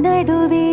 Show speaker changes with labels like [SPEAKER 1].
[SPEAKER 1] நடுவே.